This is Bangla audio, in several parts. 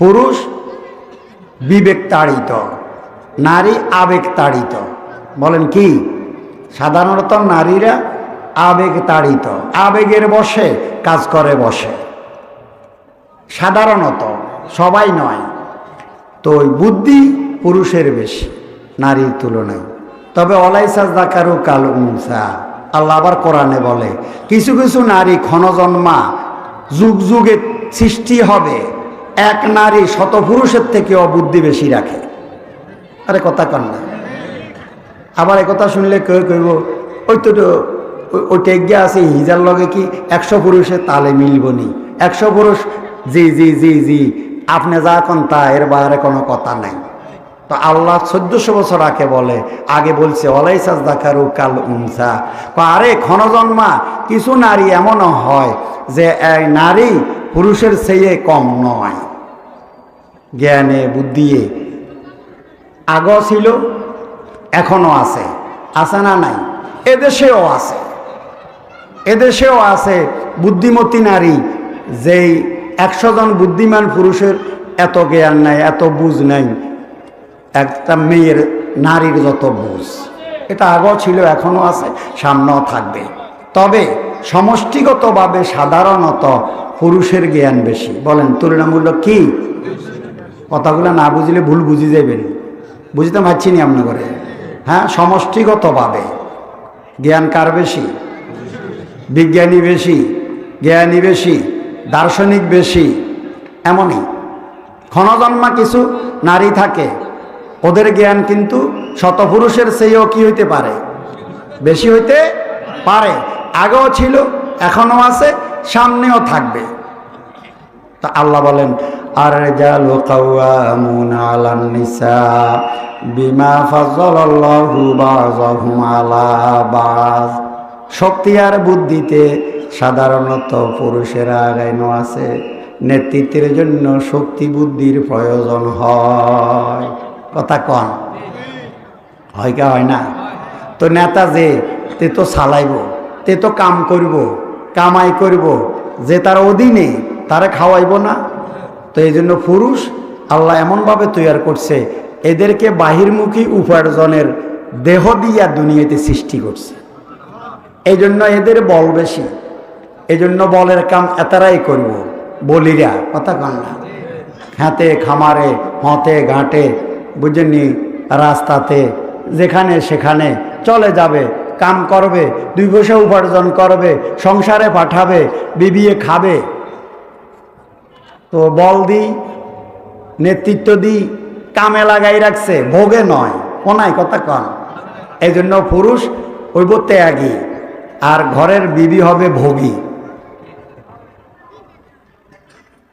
পুরুষ বিবেক তাড়িত নারী আবেগ তাড়িত বলেন কি? সাধারণত নারীরা আবেগ তাড়িত আবেগের বসে, কাজ করে বসে। সাধারণত সবাই নয়, তো বুদ্ধি পুরুষের বেশি, নারীর তুলনায়। তবে অলাইসাজ দাকারু কাল উনসা, আল্লাহ আবার কোরআনে বলে, কিছু কিছু নারী ক্ষণজন্মা যুগ যুগে সৃষ্টি হবে এক নারী শত পুরুষের থেকে অবুদ্ধি বেশি রাখে। আরে কথা কন না। আবার একথা শুনলে কেউ কইব ওই তো ওই- ওই আছে হিজার লগে কি একশো পুরুষের তালে মিলব নি? একশো পুরুষ জি জি জি জি আপনি যা কন তা এর বাইরে কোনো কথা নাই। তো আল্লাহ চোদ্দশো বছর আগে বলে আগে বলছে অলাইসাজ দাকারু কাল উনসা। কয়, আরে ক্ষণজন্মা কিছু নারী এমনও হয় যে এই নারী পুরুষের চেয়ে কম নয়। জ্ঞানে, বুদ্ধিয়ে। আগও ছিল এখনও আছে। আছে না নাই? এদেশেও আছে। এদেশেও আছে বুদ্ধিমতী নারী, যেই একশো জন বুদ্ধিমান পুরুষের এত জ্ঞান নাই, এত বুঝ নাই। একটা মেয়ের নারীর যত বুঝ, এটা আগেও ছিল, এখনও আছে, সামনেও থাকবে। তবে সমষ্টিগতভাবে সাধারণত পুরুষের জ্ঞান বেশি। বলেন, তুলনামূলক কি? কথাগুলো না বুঝলে ভুল বুঝি যাবেন। বুঝতে পারছি নি আপনার? করে হ্যাঁ সমষ্টিগতভাবে। জ্ঞান কার বেশি? বিজ্ঞানী বেশি, জ্ঞানী বেশি, দার্শনিক বেশি, এমনই। ক্ষণজন্মা কিছু নারী থাকে, ওদের জ্ঞান কিন্তু শতপুরুষের চেয়েও কি হইতে পারে? বেশি হইতে পারে। আগেও ছিল, এখনও আছে, সামনেও থাকবে। তা আল্লাহ বলেন আর শক্তি আর বুদ্ধিতে সাধারণত পুরুষেরা আগাইনো আছে। নেতৃত্বের জন্য শক্তি বুদ্ধির প্রয়োজন হয়। কথা কন। হয় কা হয় না? তো নেতা যে, তে তো চালাইব, তে তো কাম করব, কামাই করব, যে তার অধীনে তারা খাওয়াইব না। তো এই জন্য পুরুষ আল্লাহ এমনভাবে তৈয়ার করছে, এদেরকে বাহিরমুখী উপার্জনের দেহ দিয়া দুনিয়াতে সৃষ্টি করছে। এই জন্য এদের বল বেশি। এই জন্য বলের কাম এতারাই করব। বলিরা, কথা কন না। হাতে, খামারে হতে ঘাটে, বুঝেননি? রাস্তাতে, যেখানে সেখানে চলে যাবে, কাম করবে, দুই পয়সা উপার্জন করবে, সংসারে পাঠাবে, বিবিয়ে খাবে। তো বল দিই নেতৃত্ব দিই কামে লাগাই রাখছে, ভোগে নয়, কোনায় কথা কন। এই জন্য পুরুষ হইব ত্যাগী আর ঘরের বিবি হবে ভোগী।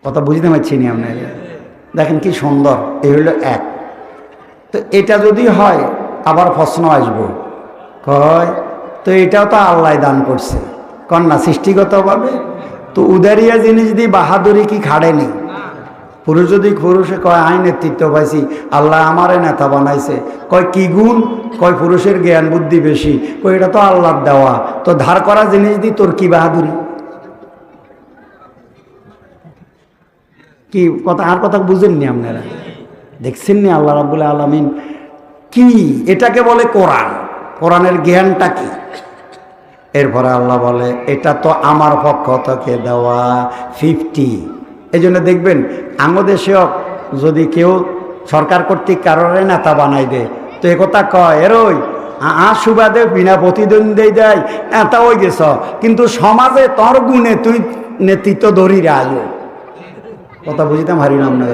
কথা বুঝতে পারছি নি আপনার দেখেন কি সুন্দর, এই হলো এক। তো এটা যদি হয়, আবার প্রশ্ন আসব। কয়, তো এটাও তো আল্লাহ দান করছে। কন্যা সৃষ্টিগতভাবে? তো উদারিয়া জিনিস দিয়ে বাহাদুরি কি খাড়েনি? পুরুষ যদি পুরুষে কয় আই নেতৃত্ব পাইছি, আল্লাহ আমারে নেতা বানাইছে। কয়, কি গুণ? কয়, পুরুষের জ্ঞান বুদ্ধি বেশি। কয়, এটা তো আল্লাহর দেওয়া। তো ধার করা জিনিস দিয়ে তোর কি বাহাদুরি? কি কথা, আর কথা বুঝেননি আপনারা? দেখছেন নি আল্লাহ রাবুল আলমিন? কি? এটাকে বলে কোরআন। কোরআনের জ্ঞানটা কি? এরপরে আল্লাহ বলে, এটা তো আমার পক্ষ থেকে দেওয়া ফিফটি এই জন্য দেখবেন আঙ্গদেশেও যদি কেউ সরকার কর্তৃক কারোর নেতা বানাই দেয়, তো একথা কয় এরই আ সুবাদে বিনা প্রতিদ্বন্দ্বী দেয়, নেতা হয়ে গেছ কিন্তু সমাজে তোর গুণে তুই নেতৃত্ব ধরি আয়ো কথা বুঝিতাম হারি নাম না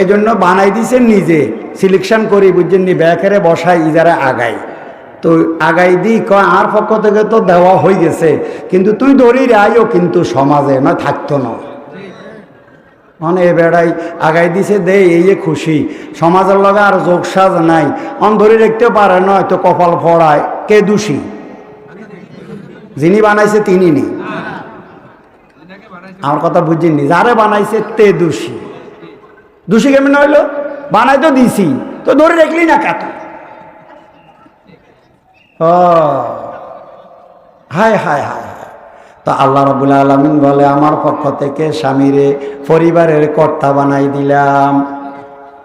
এই জন্য বানাই দিছে নিজে, সিলেকশন করি, বুঝছেন নি ব্যাকেরে বসাই, ইজারা আগাই। তো আগাই দি, কয়, আর পক্ষ থেকে তো দেওয়া হয়ে গেছে। কিন্তু তুই দড়ি আইও কিন্তু সমাজে না থাকতো না মানে এ বেড়াই আগাই দিছে, দে, এই খুশি। সমাজের লগে আর যোগ সাজ নাই। অন ধরে রাখতে পারে নয়, তো কপাল ফড়ায়। কে দোষী? যিনি বানাইছে তিনি নি আমার কথা বুঝিনি যারে বানাইছে তে দোষী। দোষী কেমন হইল? বানাই তো দিছি। তো ধরে রাখলি না ও হায় হায় হায় তো আল্লাহ রবুল্লা আলমিন বলে, আমার পক্ষ থেকে স্বামীরে পরিবারের কর্তা বানাই দিলাম।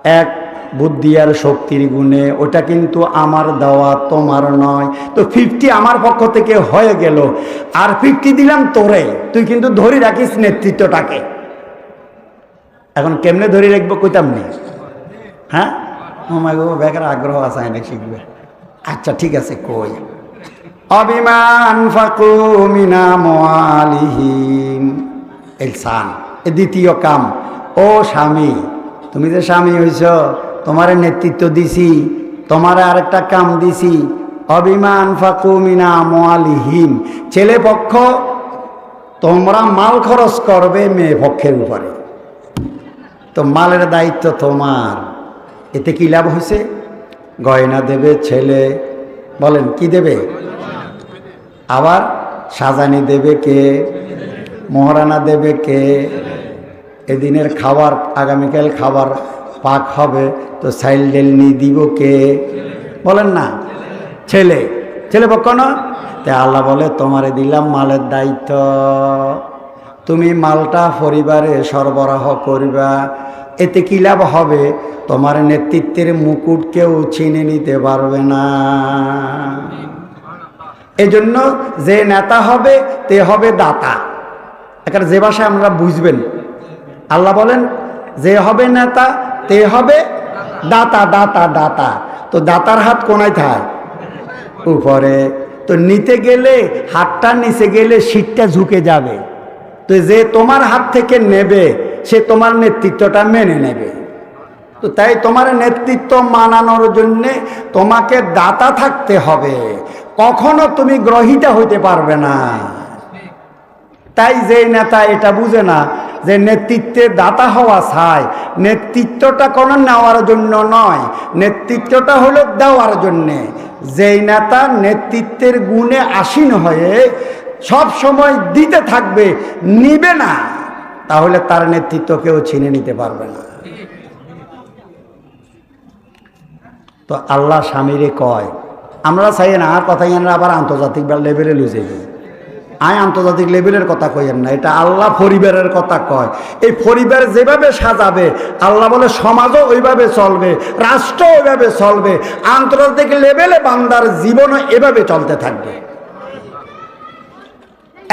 এক, বুদ্ধি আর শক্তির গুণে। ওটা কিন্তু আমার দেওয়া, তোমার নয়। তো ফিফটি আমার পক্ষ থেকে হয়ে গেল। আর ফিফটি দিলাম তোরে। তুই কিন্তু ধরে রাখিস নেতৃত্বটাকে। এখন কেমনে ধরে রাখব কইতাম নেই হ্যাঁ? আমার বেকার আগ্রহ আছে শিখবে। আচ্ছা ঠিক আছে, কই? অবিমান ফাকু মিনা মোয়ালিহীন। এলসান, এ দ্বিতীয় কাম। ও স্বামী, তুমি যে স্বামী হইছ, তোমার নেতৃত্ব দিছি, তোমার আরেকটা কাম দিছি। অবিমান ফাকু মিনা মোয়ালিহীন। ছেলে পক্ষ, তোমরা মাল খরচ করবে মেয়ে পক্ষের উপরে। তো মালের দায়িত্ব তোমার। এতে কি লাভ হয়েছে গয়না দেবে ছেলে। বলেন, কি দেবে? আবার, সাজানি দেবে কে? মহারানা দেবে কে? এদিনের খাবার, আগামীকাল খাবার পাক হবে, তো সাইল ডেলনি দিব কে? বলেন না, ছেলে। ছেলে পক্ষ না? তে আল্লাহ বলে, তোমারে দিলাম মালের দায়িত্ব। তুমি মালটা পরিবারে সরবরাহ করবা। এতে কি লাভ হবে? তোমার নেতৃত্বের মুকুট কেউ ছিনে নিতে পারবে না। এজন্য যে নেতা হবে, তে হবে দাতা। এখানে যে ভাষায় আমরা বুঝবেন। আল্লাহ বলেন, যে হবে নেতা, তে হবে দাতা দাতা দাতা। তো দাতার হাত কোনায় থায়? উপরে। তো নিতে গেলে, হাতটা নিচে গেলে শীতটা ঝুঁকে যাবে। তো যে তোমার হাত থেকে নেবে সে তোমার নেতৃত্বটা মেনে নেবে। তো তাই তোমার নেতৃত্ব মানানোর জন্যে তোমাকে দাতা থাকতে হবে। কখনো তুমি গ্রহিতা হইতে পারবে না। তাই যে নেতা এটা বুঝে না যে নেতৃত্বে দাতা হওয়া চায় নেতৃত্বটা কোনো নেওয়ার জন্য নয়, নেতৃত্বটা হলো দেওয়ার জন্যে। যেই নেতা নেতৃত্বের গুণে আসীন হয়ে সব সময় দিতে থাকবে, নিবে না। তাহলে তার নেতৃত্ব কেউ ছিনে নিতে পারবে না। তো আল্লাহ স্বামীরে কয়, আমরা চাই না, আর কথা আমরা আবার আন্তর্জাতিক লেভেলে লুজে যাই আয় আন্তর্জাতিক লেভেলের কথা কইেন না, এটা আল্লাহ পরিবারের কথা কয়। এই পরিবার যেভাবে সাজাবে, আল্লাহ বলে সমাজও ওইভাবে চলবে, রাষ্ট্র ওইভাবে চলবে, আন্তর্জাতিক লেভেলে বান্দার জীবনও এভাবে চলতে থাকবে।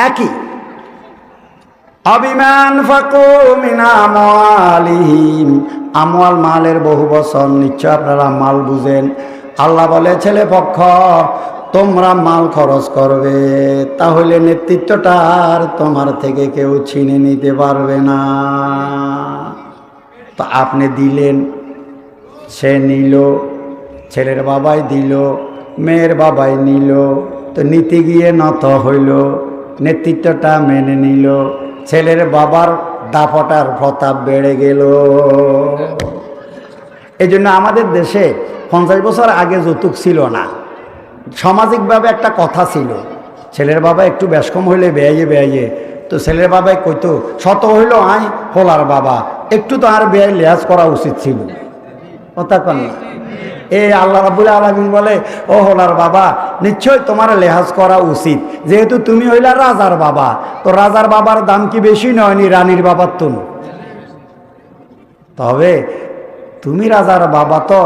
একই। অবিমান ফাকু মিনা মালিহিম আমওয়াল মালের বহু বছর নিশ্চয় আপনারা মাল বুঝেন। আল্লাহ বলে, ছেলে পক্ষ, তোমরা মাল খরচ করবে, তাহলে নেতৃত্বটা আর তোমার থেকে কেউ ছিনে নিতে পারবে না। তো আপনি দিলেন, সে নিল, ছেলের বাবাই দিল, মেয়ের বাবাই নিল, তো নিতে গিয়ে নত হইল, নেতৃত্বটা মেনে নিল। ছেলের বাবার দাপটার প্রতাপ বেড়ে গেল। এই জন্য আমাদের দেশে পঞ্চাশ বছর আগে যৌতুক ছিল না। সামাজিকভাবে একটা কথা ছিল, ছেলের বাবা একটু বেশ কম হইলে বেয়াইয়ে বেয়াইয়ে। তো ছেলের বাবাই কইতো, শত হইল আই হোলার বাবা, একটু তো আর বেয়াই লেহাজ করা উচিত ছিল। কথা কন এই আল্লাহ রাবুল আলমিন বলে, ও হোলার বাবা, নিশ্চয় তোমার লেহাজ করা উচিত। যেহেতু তুমি হইলা রাজার বাবা তো রাজার বাবার দাম কি বেশি নয়নি রানীর বাবার তুন? তবে তুমি রাজার বাবা তো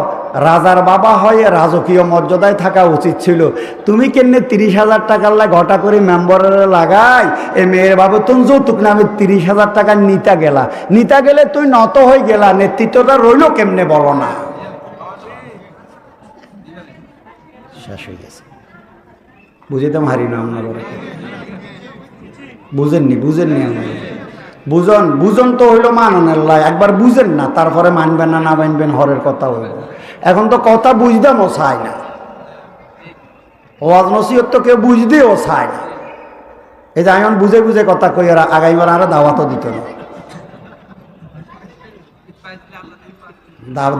রাজার বাবা হয়ে রাজকীয় মর্যাদায় থাকা উচিত ছিল। তুমি কেমনে তিরিশ হাজার টাকার লা ঘটা করে মেম্বারের লাগাই? এ মেয়ের বাবা তুমি যৌতুক নামে তিরিশ হাজার টাকা নিতা গেলা। নিতা গেলে তুই নত হয়ে গেলা, নেতৃত্বটা রইল কেমনে বলো না? শেষ হয়ে গেছে। বুঝিতাম হারি না আপনার বুঝেননি বুঝেননি বুঝন বুঝন তো হইল মাননের লাই একবার বুঝেন না, তারপরে মানবেন না না মানবেন, হরের কথা হইল। এখন তো কথা বুঝতামও চায় না। ওয়াজ নসিহত তো কেউ বুঝতেও চায় না। এই যে এখন বুঝে বুঝে কথা কই আর আগামীবার আরও দাওয়াতও দিত না।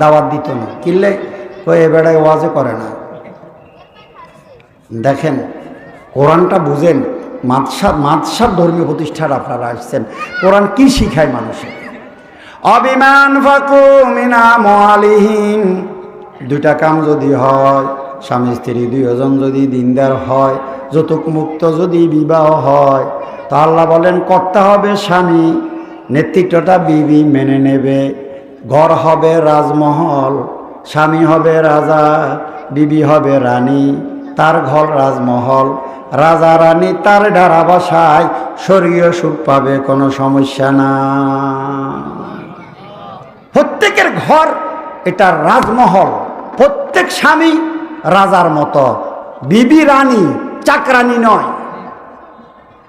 দাওয়াত দিত না। কিনলে কই, এ বেড়ায় ওয়াজও করে না। দেখেন, কোরআনটা বুঝেন মাদশার মাদশার ধর্মীয় প্রতিষ্ঠান আপনারা আসছেন। কোরআন কি শিখায় মানুষের অবিমান ফাকু মিনা মালিহীন দুটা কাম যদি হয়, স্বামী, স্ত্রী, দুইজন যদি দিনদার হয়, যৌতুক মুক্ত যদি বিবাহ হয়, তো আল্লাহ বলেন, কর্তা হবে স্বামী, নেতৃত্বটা বিবি মেনে নেবে। ঘর হবে রাজমহল, স্বামী হবে রাজা, বিবি হবে রানী। তার ঘর রাজমহল। রাজা রানী তার ডারা বাসায় স্বর্গীয় সুখ পাবে, কোনো সমস্যা না প্রত্যেকের ঘর এটা রাজমহল। প্রত্যেক স্বামী রাজার মতো। বিবি রানী চাকরানি নয়।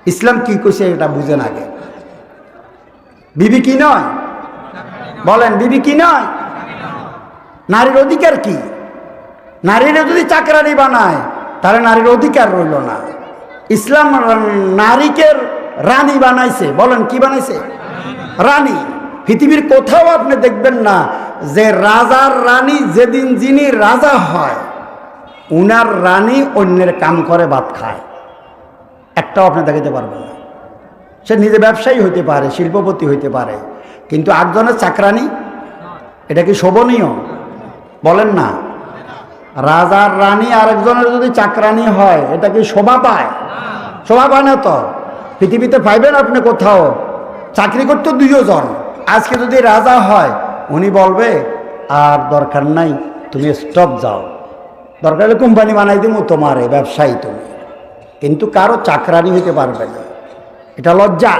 ইসলাম কি কইছে এটা বুঝেন আগে। বিবি কি নয়? বলেন, বিবি কি নয়? নারীর অধিকার কি? নারীরা যদি চাকরানি বানায় তাহলে নারীর অধিকার রইল না। ইসলাম নারীকে রানী বানাইছে। বলেন, কি বানাইছে? রানী। পৃথিবীর কোথাও আপনি দেখবেন না যে রাজার রানী যেদিন যিনি রাজা হয়, উনার রানী অন্যের কাম করে, ভাত খায়। একটাও আপনি দেখাতে পারবেন না। সে নিজে ব্যবসায়ী হইতে পারে, শিল্পপতি হইতে পারে, কিন্তু আটজনের চাকরানি, এটা কি শোভনীয়? বলেন না। রাজার রানী আরেকজনের যদি চাকরানি হয় এটা কি শোভা পায়? শোভা পায় না তো? পৃথিবীতে পাইবেন আপনি কোথাও? চাকরি করতে দুইজন। আজকে যদি রাজা হয় উনি বলবে আর দরকার নাই তুমি স্টপ যাও। দরকার হলে কোম্পানি বানাই দিব তোমারে ব্যবসায়ী তুমি। কিন্তু কারও চাকরানি হইতে পারবে না। এটা লজ্জা।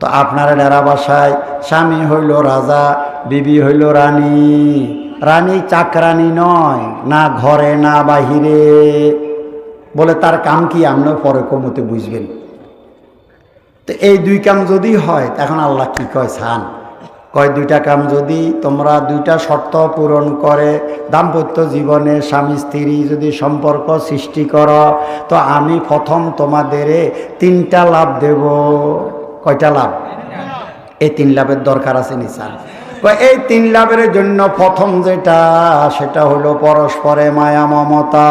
তো আপনার ডেরা বাসায় স্বামী হইল রাজা বিবি হইল রানী। রানী চাকরানি নয়, না ঘরে, না বাহিরে। বলে, তার কাম কি? আমরা পরে কমতে বুঝবেন। তো এই দুই কাম যদি হয় তখন আল্লাহ কি কয়? ছান। কয়, দুইটা কাম যদি তোমরা দুইটা শর্ত পূরণ করে, দাম্পত্য জীবনে স্বামী, স্ত্রী যদি সম্পর্ক সৃষ্টি করো, তো আমি প্রথম তোমাদের তিনটা লাভ দেব। কয়টা লাভ? এই তিন লাভের দরকার আছে নিসান এই তিন লাভের জন্য প্রথম যেটা, সেটা হলো পরস্পরে মায়া, মমতা।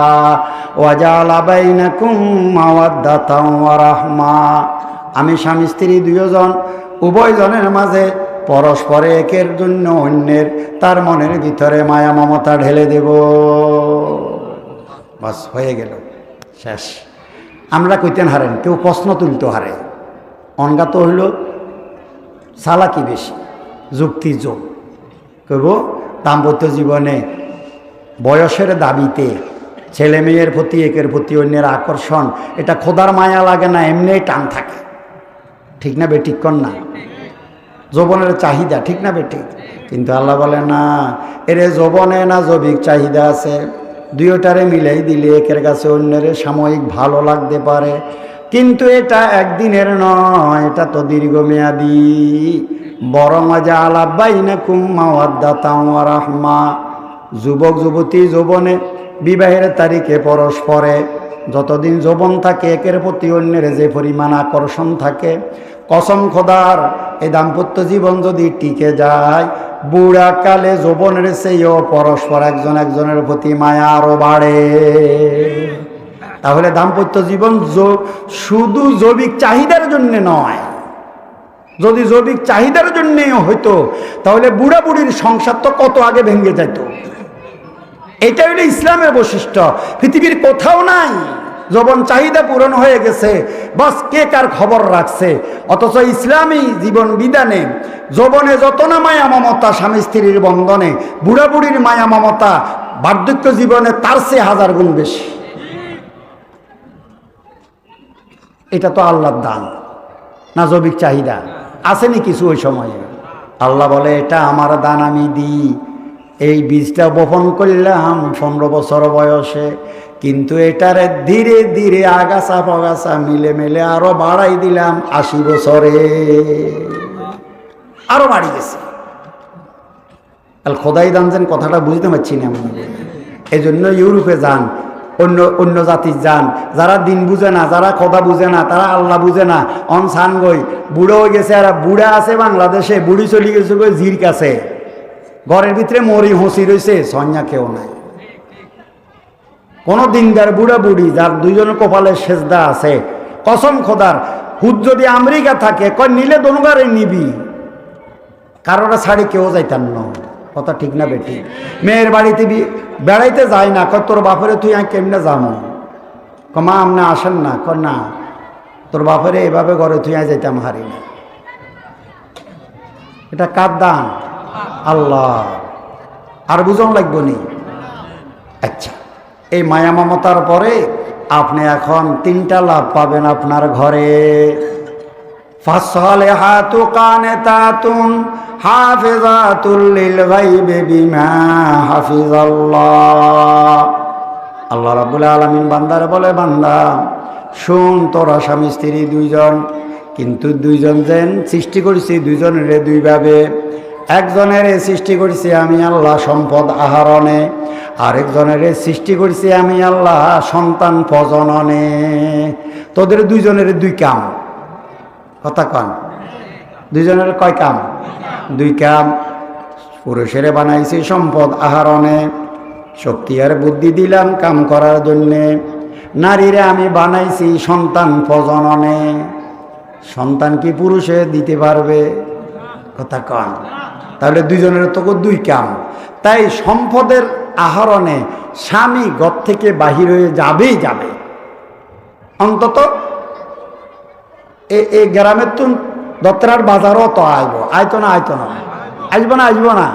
ওয়াজালাবাইনাকুম মাওয়াদ্দাতা ওয়া রাহমা। আমি স্বামী, স্ত্রী দুজন উভয়জনের মাঝে পরস্পরে একের জন্য অন্যের, তার মনের ভিতরে মায়া, মমতা ঢেলে দেব। বাস, হয়ে গেল। শেষ। আমরা কইতেন হারেন, কেউ প্রশ্ন তুলতে হারে। অনগাত হইল সালাকি বেশি। যুক্তি যোগ। কইব, দাম্পত্য জীবনে বয়সের দাবিতে ছেলে মেয়ের প্রতি, একের প্রতি অন্যের আকর্ষণ, এটা খোদার মায়া লাগে না, এমনিই টান থাকে। ঠিক না বেঠিক কর না? যৌবনের চাহিদা, ঠিক না বেঠিক কিন্তু আল্লাহ বলে, না, এরে যৌবনে না জৈবিক চাহিদা আছে। দুইটারে মিলাই দিলে একের কাছে অন্যের সাময়িক ভালো লাগতে পারে। কিন্তু এটা একদিনের নয়, এটা তো দীর্ঘমেয়াদী। বরং আজা আলাব্বাই না কুম্মাওয়াদ্দাতা রাহমা। যুবক, যুবতী যৌবনে বিবাহের তারিখে পরস্পরে যতদিন যৌবন থাকে, একের প্রতি অন্যের যে পরিমাণ আকর্ষণ থাকে, কসম খোদার এই দাম্পত্য জীবন যদি টিকে যায় বুড়া কালে যৌবনের চেয়েও পরস্পর একজন একজনের প্রতি মায়া আরও বাড়ে। তাহলে দাম্পত্য জীবন শুধু জৈবিক চাহিদার জন্য নয় যদি জৈবিক চাহিদার জন্যে হইতো, তাহলে বুড়া বুড়ির সংসার তো কত আগে ভেঙে যেত এটা হলো ইসলামের বৈশিষ্ট্য। পৃথিবীর কোথাও নাই, যবন চাহিদা পূরণ হয়ে গেছে, বাস কে কার খবর রাখছে? অথচ ইসলামী জীবন বিধানে যৌবনে যত না মায়া মমতা স্বামী স্ত্রীর বন্ধনে, বুড়া বুড়ির মায়া মমতা বার্ধক্য জীবনে তার চেয়ে হাজার গুণ বেশি। এটা তো আল্লাহর দান না জৈবিক চাহিদা। আসেনি কিছু ওই সময়ে। আল্লাহ বলে, এটা আমার দান আমি দিই। এই বীজটা বপন করলাম পনেরো বছর বয়সে। কিন্তু এটারে ধীরে ধীরে আগাছা পগাছা মিলে মিলে আরও বাড়াই দিলাম আশি বছরে। আরও বাড়ি গেছে। খোদাই দান যেন কথাটা বুঝতে পারছি না এই জন্য ইউরোপে যান। অন্য অন্য জাতির যান যারা দিন বুঝে না, যারা কথা বুঝে না, তারা আল্লাহ বুঝে না। অন সান গই, বুড়ো হয়ে গেছে আর বুড়া আছে বাংলাদেশে, বুড়ি চলে গেছে গই জির কাছে। ঘরের ভিতরে মরি হসি রয়েছে সঞ্জা কেউ নাই। কোনো দিনদার বুড়া বুড়ি, যার দুইজনের কপালে সেজদা আছে। কসম খোদার, হুদ যদি আমেরিকা থাকে, কয় নিলে দনুগারে নিবি। কারোরা ছাড়ি কেউ যাইতাম না। কথা ঠিক না বেটি মেয়ের বাড়িতে বেড়াইতে যায় না, কয়, তোর বাপরে তুই আমি কেমনে যাব কমা আমনে আসেন না। ক না, তোর বাপেরে এভাবে ঘরে থুয়া যাইতাম হারি না। এটা কার দান? আল্লাহ। আর বুঝন লাগবো নি? আচ্ছা এই মায়া মমতার পরে আপনি এখন তিনটা লাভ পাবেন আপনার ঘরে। فالصالحات قانتات حافظات للغيب بما حفظ الله আল্লাহ রাবুল আলমিন বান্দার বলে বান্দা শুন তোরা স্বামী স্ত্রী দুইজন কিন্তু দুইজন যেন সৃষ্টি করেছি দুইজনের দুইভাবে একজনের সৃষ্টি করেছি আমি আল্লাহ সম্পদ আহরণে আরেকজনের সৃষ্টি করেছি আমি আল্লাহ সন্তান প্রজননে তোদের দুইজনের দুই কাম কথা কন দুইজনের কয় কাম? দুই কাম। পুরুষেরে বানাইছি সম্পদ আহরণে, শক্তি আর বুদ্ধি দিলাম কাম করার জন্যে। নারীরে আমি বানাইছি সন্তান প্রজননে। সন্তান কি পুরুষে দিতে পারবে? কথা কন। তাহলে দুইজনের তো দুই কাম। তাই সম্পদের আহরণে স্বামী ঘর থেকে বাহির হয়ে যাবেই যাবে। অন্তত এই গ্রামের তো দত্তরার বাজারও তো আইব। আইতো না আইতো না। আসব না আসব না।